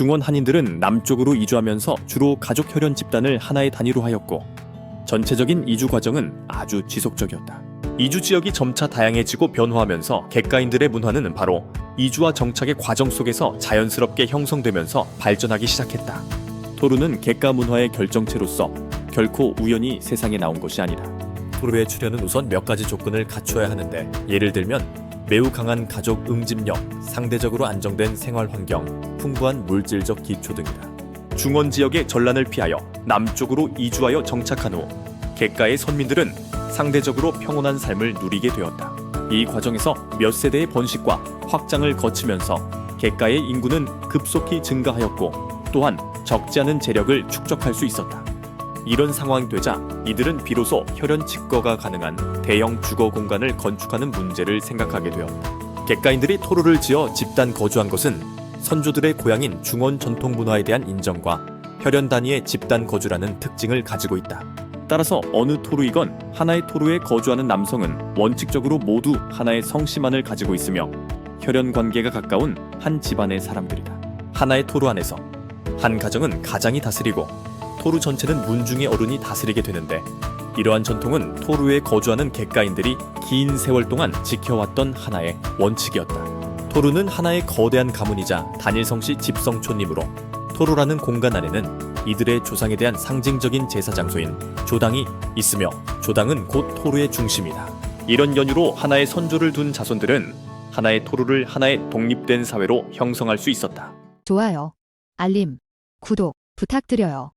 중원 한인들은 남쪽으로 이주하면서 주로 가족 혈연 집단을 하나의 단위로 하였고 전체적인 이주 과정은 아주 지속적이었다. 이주 지역이 점차 다양해지고 변화하면서 객가인들의 문화는 바로 이주와 정착의 과정 속에서 자연스럽게 형성되면서 발전하기 시작했다. 토르는 객가 문화의 결정체로서 결코 우연히 세상에 나온 것이 아니다. 토르의 출현은 우선 몇 가지 조건을 갖추어야 하는데 예를 들면 매우 강한 가족 응집력, 상대적으로 안정된 생활 환경, 풍부한 물질적 기초 등이다. 중원 지역의 전란을 피하여 남쪽으로 이주하여 정착한 후 객가의 선민들은 상대적으로 평온한 삶을 누리게 되었다. 이 과정에서 몇 세대의 번식과 확장을 거치면서 객가의 인구는 급속히 증가하였고 또한 적지 않은 재력을 축적할 수 있었다. 이런 상황이 되자 이들은 비로소 혈연 직거가 가능한 대형 주거 공간을 건축하는 문제를 생각하게 되었다. 객가인들이 토로를 지어 집단 거주한 것은 선조들의 고향인 중원 전통 문화에 대한 인정과 혈연 단위의 집단 거주라는 특징을 가지고 있다. 따라서 어느 토루이건 하나의 토루에 거주하는 남성은 원칙적으로 모두 하나의 성씨만을 가지고 있으며 혈연 관계가 가까운 한 집안의 사람들이다. 하나의 토루 안에서 한 가정은 가장이 다스리고 토루 전체는 문중의 어른이 다스리게 되는데 이러한 전통은 토루에 거주하는 객가인들이 긴 세월 동안 지켜왔던 하나의 원칙이었다. 토루는 하나의 거대한 가문이자 단일 성씨 집성촌이므로 토루라는 공간 안에는 이들의 조상에 대한 상징적인 제사 장소인 조당이 있으며 조당은 곧 토루의 중심이다. 이런 연유로 하나의 선조를 둔 자손들은 하나의 토루를 하나의 독립된 사회로 형성할 수 있었다. 좋아요. 알림, 구독 부탁드려요.